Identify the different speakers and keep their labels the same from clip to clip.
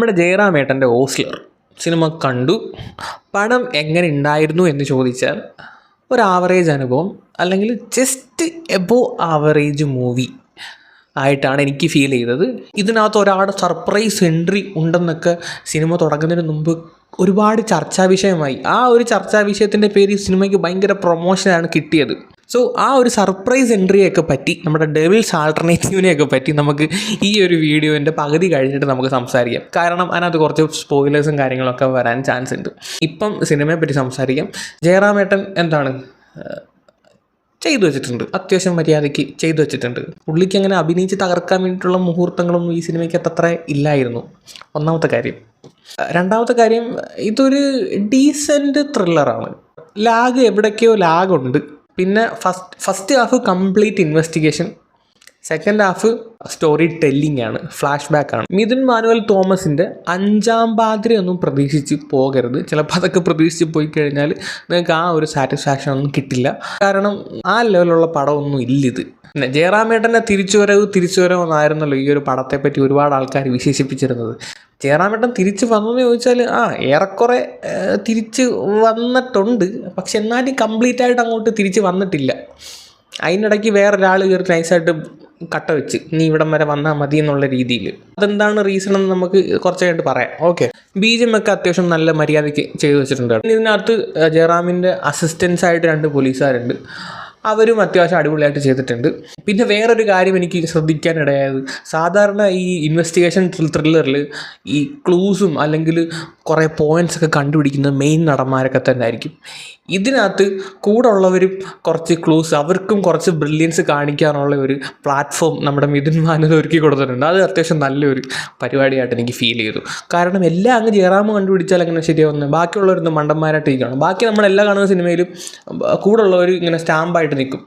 Speaker 1: നമ്മുടെ ജയറാമേട്ടന്റെ ഓസ്ലർ സിനിമ കണ്ടു. പണം എങ്ങനെ ഉണ്ടായിരുന്നു എന്ന് ചോദിച്ചാൽ ഒരു ആവറേജ് അനുഭവം അല്ലെങ്കിൽ ജസ്റ്റ് എബോ ആവറേജ് മൂവി ആയിട്ടാണ് എനിക്ക് ഫീൽ ചെയ്തത്. ഇതിനകത്ത് ഒരാളുടെ സർപ്രൈസ് എൻട്രി ഉണ്ടെന്നൊക്കെ സിനിമ തുടങ്ങുന്നതിന് മുമ്പ് ഒരുപാട് ചർച്ചാ വിഷയമായി. ആ ഒരു ചർച്ചാ വിഷയത്തിന്റെ പേര് ഈ സിനിമയ്ക്ക് ഭയങ്കര പ്രൊമോഷനാണ് കിട്ടിയത്. സോ ആ ഒരു സർപ്രൈസ് എൻട്രിയൊക്കെ പറ്റി നമ്മുടെ ഡെവിൾസ് ആൾട്ടർനേറ്റീവിനെയൊക്കെ പറ്റി നമുക്ക് ഈ ഒരു വീഡിയോന്റെ പകുതി കഴിഞ്ഞിട്ട് നമുക്ക് സംസാരിക്കാം. കാരണം അതിനകത്ത് കുറച്ച് സ്പോയിലേഴ്സും കാര്യങ്ങളൊക്കെ വരാൻ ചാൻസ് ഉണ്ട്. ഇപ്പം സിനിമയെ പറ്റി സംസാരിക്കാം. ജയറാമേട്ടൻ എന്താണ് ചെയ്തു വെച്ചിട്ടുണ്ട്. അത്യാവശ്യം മര്യാദയ്ക്ക് ചെയ്തു വെച്ചിട്ടുണ്ട്. പുള്ളിക്ക് അങ്ങനെ അഭിനയിച്ച് തകർക്കാൻ വേണ്ടിയിട്ടുള്ള മുഹൂർത്തങ്ങളൊന്നും ഈ സിനിമയ്ക്ക് അത്ര ഇല്ലായിരുന്നു. ഒന്നാമത്തെ കാര്യം. രണ്ടാമത്തെ കാര്യം ഇതൊരു ഡീസന്റ് ത്രില്ലറാണ് ലാഗ് എവിടേക്കോ ലാഗുണ്ട് പിന്നെ first first half complete investigation second half story telling ആണ് ഫ്ലാഷ് ബാക്ക് ആണ്. മിഥുൻ മാനുവൽ തോമസിന്റെ അഞ്ചാം പാതിരി ഒന്നും പ്രതീക്ഷിച്ച് പോകരുത്. ചിലപ്പോൾ അതൊക്കെ പ്രതീക്ഷിച്ച് പോയി കഴിഞ്ഞാൽ നിങ്ങൾക്ക് ആ ഒരു സാറ്റിസ്ഫാക്ഷൻ ഒന്നും കിട്ടില്ല. കാരണം ആ ലെവലുള്ള പടമൊന്നും ഇല്ലിത്. പിന്നെ ജയറാമേട്ടന്റെ തിരിച്ചുവരവ് തിരിച്ചുവരവ് എന്നായിരുന്നല്ലോ ഈ ഒരു പടത്തെ പറ്റി ഒരുപാട് ആൾക്കാർ വിശേഷിപ്പിച്ചിരുന്നത്. ജയറാമേട്ടൻ തിരിച്ച് വന്നെന്ന് ചോദിച്ചാൽ ആ ഏറെക്കുറെ തിരിച്ച് വന്നിട്ടുണ്ട്. പക്ഷെ എന്നാലും കംപ്ലീറ്റ് ആയിട്ട് അങ്ങോട്ട് തിരിച്ച് വന്നിട്ടില്ല. അതിനിടയ്ക്ക് വേറൊരാൾ കയറി നൈസായിട്ട് കട്ട വെച്ച് നീ ഇവിടം വരെ വന്നാൽ മതി എന്നുള്ള രീതിയിൽ. അതെന്താണ് റീസൺ എന്ന് നമുക്ക് കുറച്ച് കഴിഞ്ഞിട്ട് പറയാം. ഓക്കെ ബീജം ഒക്കെ അത്യാവശ്യം നല്ല മര്യാദയ്ക്ക് ചെയ്തു വെച്ചിട്ടുണ്ട്. ഇതിനകത്ത് ജയറാമിന്റെ അസിസ്റ്റൻസ് ആയിട്ട് രണ്ട് പോലീസുകാരുണ്ട്. അവരും അത്യാവശ്യം അടിപൊളിയായിട്ട് ചെയ്തിട്ടുണ്ട്. പിന്നെ വേറൊരു കാര്യം എനിക്ക് ശ്രദ്ധിക്കാനിടയായത്. സാധാരണ ഈ ഇൻവെസ്റ്റിഗേഷൻ ത്രില്ലറിൽ ഈ ക്ലൂസും അല്ലെങ്കിൽ കുറേ പോയിന്റ്സ് ഒക്കെ കണ്ടുപിടിക്കുന്നത് മെയിൻ നടന്മാരൊക്കെ തന്നെ ആയിരിക്കും. ഇതിനകത്ത് കൂടെ ഉള്ളവരും കുറച്ച് ക്ലൂസ് അവർക്കും കുറച്ച് ബ്രില്യൻസ് കാണിക്കാനുള്ള ഒരു പ്ലാറ്റ്ഫോം നമ്മുടെ മിഥുൻ മാനത് ഒരുക്കി കൊടുത്തിട്ടുണ്ട്. അത് അത്യാവശ്യം നല്ലൊരു പരിപാടിയായിട്ട് എനിക്ക് ഫീൽ ചെയ്തു. കാരണം എല്ലാം അങ്ങ് ജയറാമ് കണ്ടുപിടിച്ചാൽ അങ്ങനെ ശരിയാവുന്നത് ബാക്കിയുള്ളവരൊന്നും മണ്ടന്മാരായിട്ട് ഇരിക്കണം? ബാക്കി നമ്മളെല്ലാം കാണുന്ന സിനിമയിലും കൂടെ ഉള്ളവർ ഇങ്ങനെ സ്റ്റാമ്പായിട്ട് നിൽക്കും.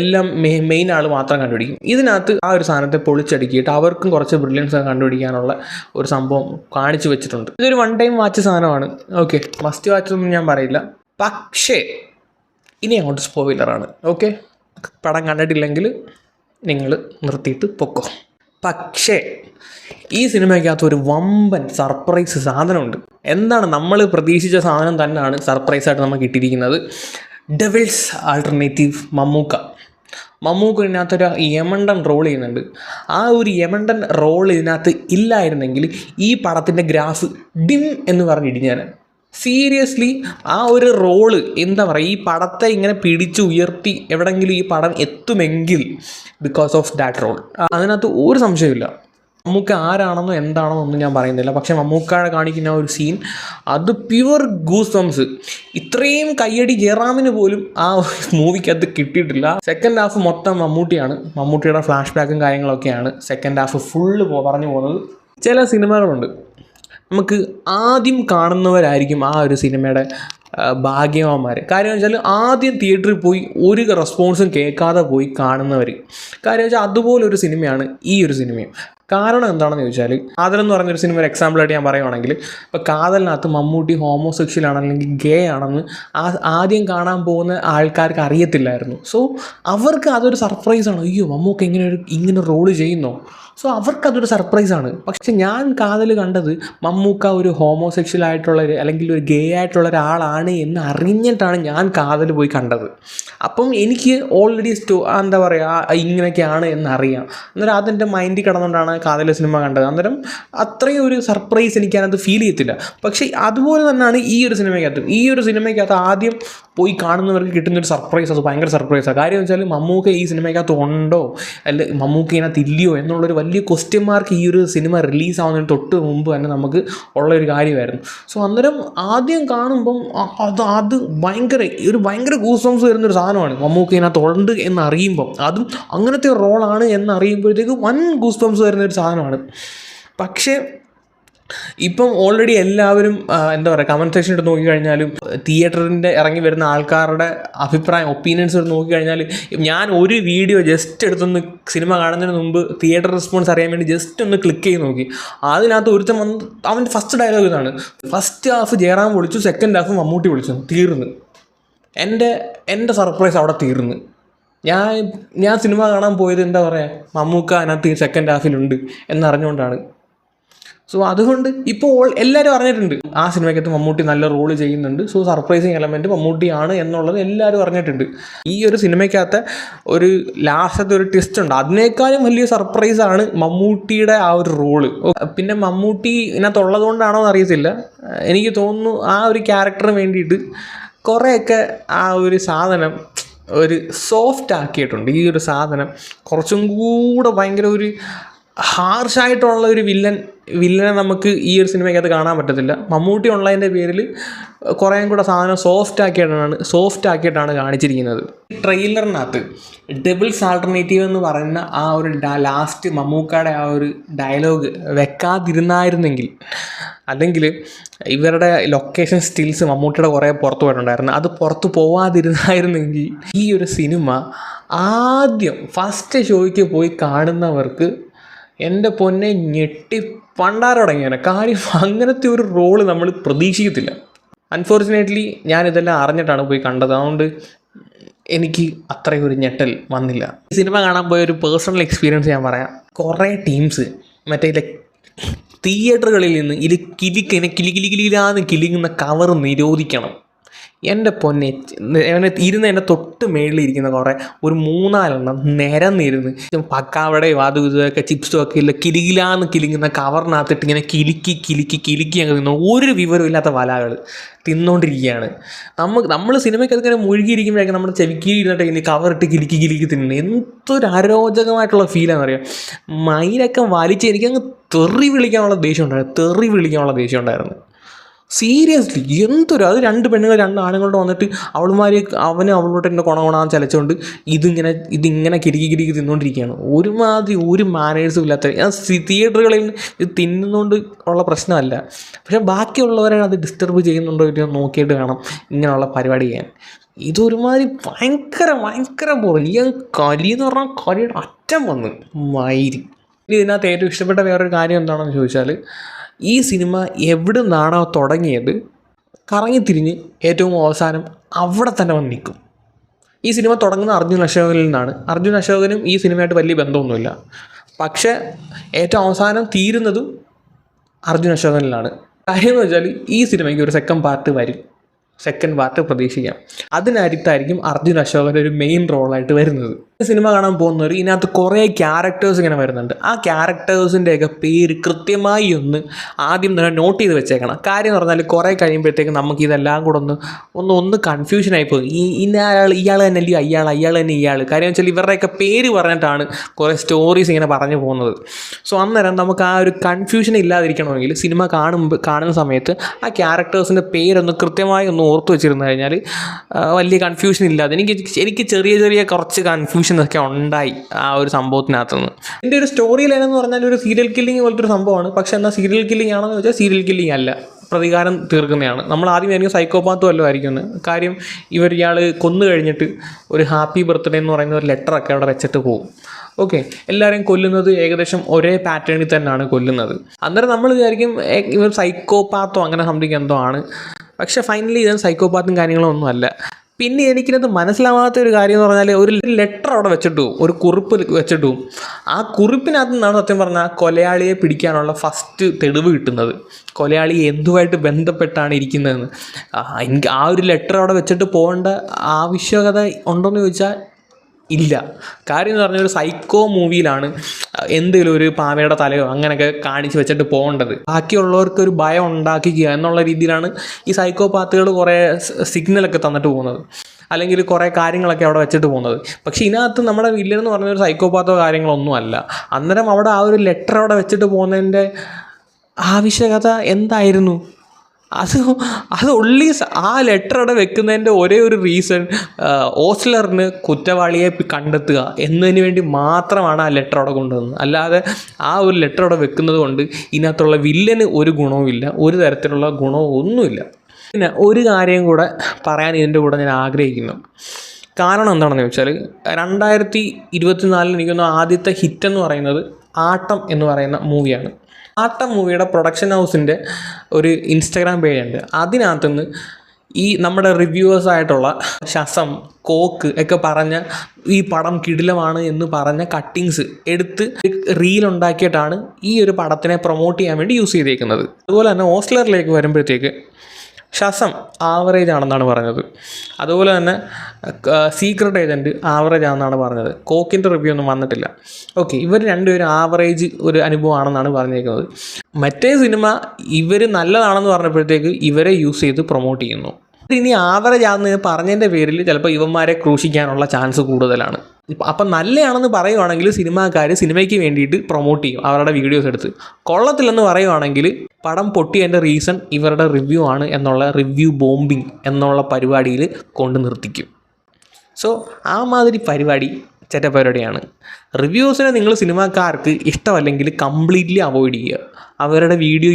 Speaker 1: എല്ലാം മെയിൻ ആൾ മാത്രം കണ്ടുപിടിക്കും. ഇതിനകത്ത് ആ ഒരു സാധനത്തെ പൊളിച്ചടുക്കിയിട്ട് അവർക്കും കുറച്ച് ബ്രില്യൻസ് കണ്ടുപിടിക്കാനുള്ള ഒരു സംഭവം കാണിച്ചു വെച്ചിട്ടുണ്ട്. ഇതൊരു വൺ ടൈം വാച്ച് സാധനമാണ്. ഓക്കെ മസ്റ്റ് വാച്ച് ഒന്നും ഞാൻ പറയില്ല. പക്ഷേ ഇനി അങ്ങോട്ട് സ്പോയിലറാണ് ഓക്കെ പടം കണ്ടിട്ടില്ലെങ്കിൽ നിങ്ങൾ നിർത്തിയിട്ട് പൊക്കോ. പക്ഷേ ഈ സിനിമയ്ക്കകത്ത് ഒരു വമ്പൻ സർപ്രൈസ് സാധനമുണ്ട്. എന്താണ് നമ്മൾ പ്രതീക്ഷിച്ച സാധനം തന്നെയാണ് സർപ്രൈസായിട്ട് നമുക്ക് കിട്ടിയിരിക്കുന്നത്? Devils alternative Mammukka. മമ്മൂക്ക ഇതിനകത്തൊരു യമണ്ടൻ റോൾ ചെയ്യുന്നുണ്ട്. ആ ഒരു യമണ്ടൻ റോൾ ഇതിനകത്ത് ഇല്ലായിരുന്നെങ്കിൽ ഈ പടത്തിന്റെ ഗ്രാഫ് ഡിം എന്ന് പറഞ്ഞിടിഞ്ഞാൽ സീരിയസ്ലി ആ ഒരു റോൾ എന്താ പറയുക ഈ പടത്തെ ഇങ്ങനെ പിടിച്ച് ഉയർത്തി എവിടെങ്കിലും ഈ പടം എത്തുമെങ്കിൽ ബിക്കോസ് ഓഫ് ദാറ്റ് റോൾ അതിനകത്ത് ഒരു സംശയമില്ല മമ്മൂക്ക ആരാണെന്നോ എന്താണെന്നോ ഒന്നും ഞാൻ പറയുന്നില്ല. പക്ഷെ മമ്മൂക്കാടെ കാണിക്കുന്ന ഒരു സീൻ അത് പ്യുവർ ഗൂസ് ഇത്രയും കയ്യടി ജയറാമിന് പോലും ആ മൂവിക്കകത്ത് കിട്ടിയിട്ടില്ല. സെക്കൻഡ് ഹാഫ് മൊത്തം മമ്മൂട്ടിയാണ്. മമ്മൂട്ടിയുടെ ഫ്ലാഷ് ബാക്കും കാര്യങ്ങളൊക്കെയാണ് സെക്കൻഡ് ഹാഫ് ഫുള്ള് പറഞ്ഞു പോകുന്നത്. ചില സിനിമകളുണ്ട്. നമുക്ക് ആദ്യം കാണുന്നവരായിരിക്കും ആ ഒരു സിനിമയുടെ ഭാഗ്യവാന്മാർ കാര്യം വെച്ചാൽ ആദ്യം തിയേറ്ററിൽ പോയി ഒരു റെസ്പോൺസും കേൾക്കാതെ പോയി കാണുന്നവർ കാര്യം വെച്ചാൽ അതുപോലൊരു സിനിമയാണ് ഈ ഒരു സിനിമയും. കാരണം എന്താണെന്ന് ചോദിച്ചാൽ കാതൽ എന്ന് പറഞ്ഞൊരു സിനിമ ഒരു എക്സാമ്പിളായിട്ട് ഞാൻ പറയുവാണെങ്കിൽ ഇപ്പോൾ കാതലിനകത്ത് മമ്മൂട്ടി ഹോമോസെക്ഷൽ ആണ് അല്ലെങ്കിൽ ഗേ ആണെന്ന് ആ ആദ്യം കാണാൻ പോകുന്ന ആൾക്കാർക്ക് അറിയത്തില്ലായിരുന്നു. സോ അവർക്ക് അതൊരു സർപ്രൈസാണ് അയ്യോ മമ്മൂക്ക് ഇങ്ങനെ ഒരു ഇങ്ങനെ റോൾ ചെയ്യുന്നോ? സോ അവർക്കതൊരു സർപ്രൈസാണ് പക്ഷെ ഞാൻ കാതൽ കണ്ടത് മമ്മൂക്ക ഒരു ഹോമോസെക്ഷൽ ആയിട്ടുള്ള അല്ലെങ്കിൽ ഒരു ഗേ ആയിട്ടുള്ള ഒരാളാണ് എന്ന് അറിഞ്ഞിട്ടാണ് ഞാൻ കാതൽ പോയി കണ്ടത്. അപ്പം എനിക്ക് ഓൾറെഡി സ്റ്റോ എന്താ പറയുക ഇങ്ങനെയൊക്കെയാണ് എന്നറിയാം അന്നേരം അതെന്റെ മൈൻഡിൽ കിടന്നുകൊണ്ടാണ് കാതൽ സിനിമ കണ്ടത്. അന്നേരം അത്രയും ഒരു സർപ്രൈസ് എനിക്ക് അതിനകത്ത് ഫീൽ ചെയ്യത്തില്ല. പക്ഷേ അതുപോലെ തന്നെയാണ് ഈ ഒരു സിനിമയ്ക്കകത്ത് ഈ ഒരു സിനിമയ്ക്കകത്ത് ആദ്യം പോയി കാണുന്നവർക്ക് കിട്ടുന്നൊരു സർപ്രൈസ് അത് ഭയങ്കര സർപ്രൈസാണ് കാര്യം വെച്ചാൽ മമ്മൂക്ക ഈ സിനിമയ്ക്കകത്ത് ഉണ്ടോ? അല്ല മമ്മൂക്ക ഇതിനകത്ത് ഇല്ലയോ എന്നുള്ളൊരു വലിയ ക്വസ്റ്റ്യൻ മാർക്ക് ഈ ഒരു സിനിമ റിലീസ് ആവുന്നതിന് തൊട്ട് മുമ്പ് തന്നെ നമുക്ക് ഉള്ള ഒരു കാര്യമായിരുന്നു. സോ അന്നേരം ആദ്യം കാണുമ്പം അത് അത് ഭയങ്കര ഒരു ഭയങ്കര ഗൂസംസ് വരുന്നൊരു സാധനമാണ്. മമ്മൂക്ക് ഇതിനകത്ത് ഉണ്ട് എന്ന് അറിയുമ്പം അതും അങ്ങനത്തെ റോളാണ് എന്ന് അറിയുമ്പോഴത്തേക്ക് വൻ ഗൂസ് വരുന്ന ഒരു സാധനമാണ്. പക്ഷേ ഇപ്പം ഓൾറെഡി എല്ലാവരും എന്താ പറയുക കമന്റ് സെക്ഷൻ എടുത്ത് നോക്കിക്കഴിഞ്ഞാലും തിയേറ്ററിന്റെ ഇറങ്ങി വരുന്ന ആൾക്കാരുടെ അഭിപ്രായം ഒപ്പീനിയൻസ് എടുത്ത് നോക്കിക്കഴിഞ്ഞാൽ ഞാൻ ഒരു വീഡിയോ ജസ്റ്റ് എടുത്തൊന്ന് സിനിമ കാണുന്നതിന് മുമ്പ് തിയേറ്റർ റെസ്പോൺസ് അറിയാൻ വേണ്ടി ജസ്റ്റ് ഒന്ന് ക്ലിക്ക് ചെയ്ത് നോക്കി. അതിനകത്ത് ഒരുത്തൻ വന്ന് അവന്റെ ഫസ്റ്റ് ഡയലോഗ് ഇതാണ്. ഫസ്റ്റ് ഹാഫ് ജയറാം വിളിച്ചു സെക്കൻഡ് ഹാഫ് മമ്മൂട്ടി വിളിച്ചു തീർന്നു. എന്റെ എന്റെ സർപ്രൈസ് അവിടെ തീർന്നു. ഞാൻ ഞാൻ സിനിമ കാണാൻ പോയത് എന്താ പറയുക മമ്മൂക്ക അതിനകത്ത് സെക്കൻഡ് ഹാഫിലുണ്ട് എന്നറിഞ്ഞുകൊണ്ടാണ് സോ അതുകൊണ്ട് ഇപ്പോൾ എല്ലാവരും അറിഞ്ഞിട്ടുണ്ട്. ആ സിനിമയ്ക്കകത്ത് മമ്മൂട്ടി നല്ല റോൾ ചെയ്യുന്നുണ്ട്. സോ സർപ്രൈസിങ് എലമെന്റ് മമ്മൂട്ടിയാണ് എന്നുള്ളത് എല്ലാവരും അറിഞ്ഞിട്ടുണ്ട്. ഈ ഒരു സിനിമയ്ക്കകത്ത് ഒരു ലാസ്റ്റത്തെ ഒരു ട്വിസ്റ്റ് ഉണ്ട്. അതിനേക്കാളും വലിയ സർപ്രൈസാണ് മമ്മൂട്ടിയുടെ ആ ഒരു റോൾ പിന്നെ മമ്മൂട്ടി ഇതിനകത്തുള്ളത് കൊണ്ടാണോ എന്ന് അറിയത്തില്ല. എനിക്ക് തോന്നുന്നു ആ ഒരു ക്യാരക്ടറിന് വേണ്ടിയിട്ട് കുറേയൊക്കെ ആ ഒരു സാധനം ഒരു സോഫ്റ്റ് ആക്കിയിട്ടുണ്ട്. ഈ ഒരു സാധനം കുറച്ചും കൂടെ ഭയങ്കര ഒരു ഹാർഷായിട്ടുള്ള ഒരു വില്ലൻ വില്ലനെ നമുക്ക് ഈ ഒരു സിനിമയ്ക്കകത്ത് കാണാൻ പറ്റത്തില്ല. മമ്മൂട്ടി ഓൺലൈന്റെ പേരിൽ കുറേ കൂടെ സാധനം സോഫ്റ്റ് ആക്കിയിട്ടാണ് സോഫ്റ്റ് ആക്കിയിട്ടാണ് കാണിച്ചിരിക്കുന്നത്. ട്രെയിലറിനകത്ത് ഡബിൾസ് ആൾട്ടർനേറ്റീവ് എന്ന് പറയുന്ന ആ ഒരു ലാസ്റ്റ് മമ്മൂക്കയുടെ ആ ഒരു ഡയലോഗ് വെക്കാതിരുന്നായിരുന്നെങ്കിൽ അല്ലെങ്കിൽ ഇവരുടെ ലൊക്കേഷൻ സ്റ്റിൽസ് മമ്മൂട്ടിയുടെ കുറേ പുറത്ത് പോയിട്ടുണ്ടായിരുന്നു. അത് പുറത്ത് പോവാതിരുന്നായിരുന്നെങ്കിൽ ഈ ഒരു സിനിമ ആദ്യം ഫസ്റ്റ് ഷോയ്ക്ക് പോയി കാണുന്നവർക്ക് എന്റെ പൊന്നെ ഞെട്ടി പണ്ടാരടങ്ങിയാണ് കാര്യം അങ്ങനത്തെ ഒരു റോൾ നമ്മൾ പ്രതീക്ഷിക്കത്തില്ല അൺഫോർച്ചുനേറ്റ്ലി ഞാനിതെല്ലാം അറിഞ്ഞിട്ടാണ് പോയി കണ്ടത് അതുകൊണ്ട് എനിക്ക് അത്രയും ഒരു ഞെട്ടൽ വന്നില്ല ഈ സിനിമ കാണാൻ പോയ ഒരു പേഴ്സണൽ എക്സ്പീരിയൻസ് ഞാൻ പറയാം കുറേ ടീംസ് മറ്റേ ഇല്ല തിയേറ്ററുകളിൽ നിന്ന് ഇത് കിലിക്കിനെ കിലി കിലി കിലിയിലാന്ന് കിലിങ്ങുന്ന കവർ നിരോധിക്കണം എന്റെ പൊന്നെ ഇരുന്ന് എന്റെ തൊട്ട് മേളിൽ ഇരിക്കുന്ന കുറേ ഒരു മൂന്നാലെണ്ണം നിരന്നിരുന്ന് പക്കാവടയും അതും ഇതൊക്കെ ചിപ്സും ഒക്കെ ഇല്ല കിലികിലാന്ന് കിലിങ്ങുന്ന കവറിനകത്തിട്ട് ഇങ്ങനെ കിലുക്കി കിലുക്കി കിലുക്കി അങ്ങ് തിന്നു. ഒരു വിവരവും ഇല്ലാത്ത വലകൾ തിന്നുകൊണ്ടിരിക്കുകയാണ് നമുക്ക് നമ്മൾ സിനിമയ്ക്ക് അതിങ്ങനെ മുഴുകിയിരിക്കുമ്പോഴേക്കും നമ്മുടെ ചെവിക്കി ഇരുന്നിട്ട് ഇനി കവറിട്ട് കിലുക്കി കിലുക്കി തിന്നു എന്തൊരു അരോചകമായിട്ടുള്ള ഫീലാണെന്നറിയാം മയിലൊക്കെ വലിച്ച് എനിക്കങ്ങ് തെറി വിളിക്കാനുള്ള ദേഷ്യം ഉണ്ടായിരുന്നു. തെറി വിളിക്കാനുള്ള ദേഷ്യം ഉണ്ടായിരുന്നു. സീരിയസ്ലി എന്തൊരു അത് രണ്ട് പെണ്ണുങ്ങൾ രണ്ട് ആണുങ്ങളോട് വന്നിട്ട് അവളുമാർ അവന് അവളോട്ട് എന്നെ കൊണ കൊണാൻ ചലച്ചുകൊണ്ട് ഇതിങ്ങനെ ഇതിങ്ങനെ കിരികി കിരികി തിന്നുകൊണ്ടിരിക്കുകയാണ് ഒരുമാതിരി ഒരു മാനേഴ്സും ഇല്ലാത്ത തിയേറ്ററുകളിൽ ഇത് തിന്നുന്നതുകൊണ്ട് ഉള്ള പ്രശ്നമല്ല. പക്ഷേ ബാക്കിയുള്ളവരെ അത് ഡിസ്റ്റർബ് ചെയ്യുന്നുണ്ടോ ഇല്ലയോ നോക്കിയിട്ട് വേണം ഇങ്ങനെയുള്ള പരിപാടി ചെയ്യാൻ. ഇതൊരുമാതിരി ഭയങ്കര ഭയങ്കര ഈ കലി എന്ന് പറഞ്ഞാൽ കലിയുടെ അറ്റം വന്ന് വൈരി ഇനി ഇതിനകത്ത് ഏറ്റവും ഇഷ്ടപ്പെട്ട വേറൊരു കാര്യം എന്താണെന്ന് ചോദിച്ചാൽ ഈ സിനിമ എവിടെ നിന്നാണോ തുടങ്ങിയത് കറങ്ങിത്തിരിഞ്ഞ് ഏറ്റവും അവസാനം അവിടെ തന്നെ വന്ന് നിൽക്കും. ഈ സിനിമ തുടങ്ങുന്ന അർജുൻ അശോകനിൽ നിന്നാണ്. അർജുൻ അശോകനും ഈ സിനിമയായിട്ട് വലിയ ബന്ധമൊന്നുമില്ല. പക്ഷേ ഏറ്റവും അവസാനം തീരുന്നതും അർജുൻ അശോകനിലാണ് കാര്യം എന്ന് വെച്ചാൽ ഈ സിനിമയ്ക്ക് ഒരു സെക്കൻഡ് പാർട്ട് വരും. സെക്കൻഡ് പാർട്ട് പ്രതീക്ഷിക്കാം. അതിനടുത്തായിരിക്കും അർജുൻ അശോകൻ ഒരു മെയിൻ റോളായിട്ട് വരുന്നത്. സിനിമ കാണാൻ പോകുന്നവർ ഇതിനകത്ത് കുറേ ക്യാരക്ടേഴ്സ് ഇങ്ങനെ വരുന്നുണ്ട്. ആ ക്യാരക്ടേഴ്സിന്റെയൊക്കെ പേര് കൃത്യമായി ഒന്ന് ആദ്യം തന്നെ നോട്ട് ചെയ്ത് വെച്ചേക്കണം. കാര്യം എന്ന് പറഞ്ഞാൽ കുറേ കഴിയുമ്പോഴത്തേക്ക് നമുക്ക് ഇതെല്ലാം കൂടെ ഒന്ന് ഒന്ന് ഒന്ന് കൺഫ്യൂഷനായി പോകും. ഈ ഇന്ന ആൾ ഇയാൾ തന്നെ അല്ലയോ അയാൾ അയാൾ തന്നെ ഇയാൾ കാര്യം വെച്ചാൽ ഇവരുടെയൊക്കെ പേര് പറഞ്ഞിട്ടാണ് കുറേ സ്റ്റോറീസ് ഇങ്ങനെ പറഞ്ഞു പോകുന്നത്. സോ അന്നേരം നമുക്ക് ആ ഒരു കൺഫ്യൂഷൻ ഇല്ലാതിരിക്കണമെങ്കിൽ സിനിമ കാണുമ്പോൾ കാണുന്ന സമയത്ത് ആ ക്യാരക്ടേഴ്സിന്റെ പേരൊന്ന് കൃത്യമായി ഒന്ന് ഓർത്ത് വെച്ചിരുന്നു കഴിഞ്ഞാൽ വലിയ കൺഫ്യൂഷൻ ഇല്ലാതെ എനിക്ക് എനിക്ക് ചെറിയ ചെറിയ കുറച്ച് കൺഫ്യൂഷൻ ഒക്കെ ഉണ്ടായി ആ ഒരു സംഭവത്തിനകത്തുനിന്ന്. എന്റെ ഒരു സ്റ്റോറി ലൈൻ എന്ന് പറഞ്ഞാൽ ഒരു സീരിയൽ കില്ലിംഗ് പോലത്തെ ഒരു സംഭവമാണ്. പക്ഷേ എന്നാൽ സീരിയൽ കില്ലിംഗ് ആണെന്ന് വെച്ചാൽ സീരിയൽ കില്ലിംഗ് അല്ല. പ്രതികാരം തീർക്കുന്നതാണ്. നമ്മൾ ആദ്യം ആയിരിക്കും സൈക്കോപാത്തും അല്ലോ ആയിരിക്കും എന്ന് കാര്യം ഇവർ ഇയാൾ കൊന്നു കഴിഞ്ഞിട്ട് ഒരു ഹാപ്പി ബർത്ത്ഡേ എന്ന് പറയുന്ന ഒരു ലെറ്ററൊക്കെ അവിടെ വെച്ചിട്ട് പോകും ഓക്കെ എല്ലാവരെയും കൊല്ലുന്നത് ഏകദേശം ഒരേ പാറ്റേണിൽ തന്നെയാണ് കൊല്ലുന്നത്. അന്നേരം നമ്മൾ വിചാരിക്കും ഇവർ സൈക്കോപാത്തോ അങ്ങനെ സംതിങ് എന്തോ ആണ്. പക്ഷേ ഫൈനലി ഇത് സൈക്കോപാത്തും കാര്യങ്ങളൊന്നും അല്ല. പിന്നെ എനിക്കിനത് മനസ്സിലാവാത്ത ഒരു കാര്യം എന്ന് പറഞ്ഞാൽ ഒരു ലെറ്റർ അവിടെ വെച്ചിട്ടു ഒരു കുറിപ്പ് വെച്ചിട്ടു. ആ കുറിപ്പിനകത്ത് നിന്നാണ് സത്യം പറഞ്ഞാൽ കൊലയാളിയെ പിടിക്കാനുള്ള ഫസ്റ്റ് തെളിവ് കിട്ടുന്നത്. കൊലയാളി എന്തുമായിട്ട് ബന്ധപ്പെട്ടാണ് ഇരിക്കുന്നതെന്ന്. എനിക്ക് ആ ഒരു ലെറ്റർ അവിടെ വെച്ചിട്ട് പോകേണ്ട ആവശ്യകത ഉണ്ടോയെന്ന് ചോദിച്ചാൽ ഇല്ല. കാര്യം എന്ന് പറഞ്ഞാൽ ഒരു സൈക്കോ മൂവിയിലാണ് എന്തെങ്കിലും ഒരു പാവയുടെ തലയോ അങ്ങനെയൊക്കെ കാണിച്ച് വെച്ചിട്ട് പോകേണ്ടത്. ബാക്കിയുള്ളവർക്ക് ഒരു ഭയം ഉണ്ടാക്കിക്കുക എന്നുള്ള രീതിയിലാണ് ഈ സൈക്കോപാത്തുകൾ കുറേ സിഗ്നലൊക്കെ തന്നിട്ട് പോകുന്നത്. അല്ലെങ്കിൽ കുറേ കാര്യങ്ങളൊക്കെ അവിടെ വെച്ചിട്ട് പോകുന്നത്. പക്ഷേ ഇതിനകത്ത് നമ്മുടെ വില്ലൻ എന്ന് പറഞ്ഞ ഒരു സൈക്കോപാത്തോ കാര്യങ്ങളൊന്നും അല്ല. അന്നേരം അവിടെ ആ ഒരു ലെറ്റർ അവിടെ വെച്ചിട്ട് പോകുന്നതിന്റെ ആവശ്യകത എന്തായിരുന്നു? അത് അത് ഒള്ളി ആ ലെറ്റർ അവിടെ വെക്കുന്നതിന്റെ ഒരേ ഒരു റീസൺ ഓസ്ലറിന് കുറ്റവാളിയെ കണ്ടെത്തുക എന്നതിന് വേണ്ടി മാത്രമാണ് ആ ലെറ്റർ അവിടെ കൊണ്ടുവന്നത്. അല്ലാതെ ആ ഒരു ലെറ്റർ അവിടെ വെക്കുന്നത് കൊണ്ട് ഇതിനകത്തുള്ള വില്ലന് ഒരു ഗുണവുമില്ല ഒരു തരത്തിലുള്ള ഗുണവും ഒന്നുമില്ല. പിന്നെ ഒരു കാര്യം കൂടെ പറയാൻ ഇതിന്റെ കൂടെ ഞാൻ ആഗ്രഹിക്കുന്നു. കാരണം എന്താണെന്ന് ചോദിച്ചാൽ രണ്ടായിരത്തി ഇരുപത്തിനാലിൽ എനിക്കൊന്ന് ആദ്യത്തെ ഹിറ്റ് എന്ന് പറയുന്നത് ആട്ടം എന്ന് പറയുന്ന മൂവിയാണ്. ആട്ടം മൂവിയുടെ പ്രൊഡക്ഷൻ ഹൗസിന്റെ ഒരു ഇൻസ്റ്റാഗ്രാം പേജുണ്ട് അതിനകത്തുനിന്ന് ഈ നമ്മുടെ റിവ്യൂവേഴ്സ് ആയിട്ടുള്ള ശസം കോക്ക് ഒക്കെ പറഞ്ഞ ഈ പടം കിടിലമാണ് എന്ന് പറഞ്ഞ കട്ടിങ്സ് എടുത്ത് റീൽ ഉണ്ടാക്കിയിട്ടാണ് ഈ ഒരു പടത്തിനെ പ്രൊമോട്ട് ചെയ്യാൻ വേണ്ടി യൂസ് ചെയ്തേക്കുന്നത്. അതുപോലെ തന്നെ ഓസ്ലറിലേക്ക് വരുമ്പോഴത്തേക്ക് ശസം ആവറേജ് ആണെന്നാണ് പറഞ്ഞത്. അതുപോലെ തന്നെ സീക്രട്ട് ഏജന്റ് ആവറേജ് ആണെന്നാണ് പറഞ്ഞത്. കോക്കിന്റെ റിവ്യൂ ഒന്നും വന്നിട്ടില്ല. ഓക്കെ ഇവർ രണ്ടുപേരും ആവറേജ് ഒരു അനുഭവമാണെന്നാണ് പറഞ്ഞേക്കുന്നത് മറ്റേ സിനിമ ഇവർ നല്ലതാണെന്ന് പറഞ്ഞപ്പോഴത്തേക്ക് ഇവരെ യൂസ് ചെയ്ത് പ്രൊമോട്ട് ചെയ്യുന്നു. ഇനി ആവറേജ് ആണെന്ന് പറഞ്ഞതിന്റെ പേരിൽ ചിലപ്പോൾ ഇവന്മാരെ ക്രൂശിക്കാനുള്ള ചാൻസ് കൂടുതലാണ്. ഇപ്പം അപ്പം നല്ലതാണെന്ന് പറയുവാണെങ്കിൽ സിനിമാക്കാർ സിനിമയ്ക്ക് വേണ്ടിയിട്ട് പ്രൊമോട്ട് ചെയ്യും അവരുടെ വീഡിയോസ് എടുത്ത്. കൊള്ളത്തില്ലെന്ന് പറയുവാണെങ്കിൽ പടം പൊട്ടിയതിന്റെ റീസൺ ഇവരുടെ റിവ്യൂ ആണ് എന്നുള്ള റിവ്യൂ ബോംബിങ് എന്നുള്ള പരിപാടിയിൽ കൊണ്ട് നിർത്തിക്കും. സോ ആ മാതിരി പരിപാടി ചെറ്റ പരിപാടിയാണ് റിവ്യൂസിനെ നിങ്ങൾ സിനിമാക്കാർക്ക് ഇഷ്ടമല്ലെങ്കിൽ കംപ്ലീറ്റ്ലി അവോയ്ഡ് ചെയ്യുക. അവരുടെ വീഡിയോ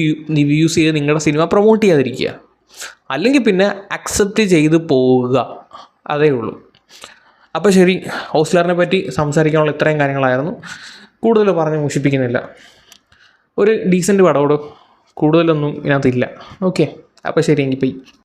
Speaker 1: യൂസ് ചെയ്ത് നിങ്ങളുടെ സിനിമ പ്രൊമോട്ട് ചെയ്യാതിരിക്കുക. അല്ലെങ്കിൽ പിന്നെ അക്സെപ്റ്റ് ചെയ്ത് പോവുക. അതേ ഉള്ളൂ. അപ്പോൾ ശരി ഹോസ്ലറിനെ പറ്റി സംസാരിക്കാനുള്ള ഇത്രയും കാര്യങ്ങളായിരുന്നു. കൂടുതൽ പറഞ്ഞ് മോഷിപ്പിക്കുന്നില്ല ഒരു ഡീസന്റ് പടവോട് കൂടുതലൊന്നും ഇതിനകത്തില്ല ഓക്കെ അപ്പോൾ ശരി എങ്കിൽ പോയി.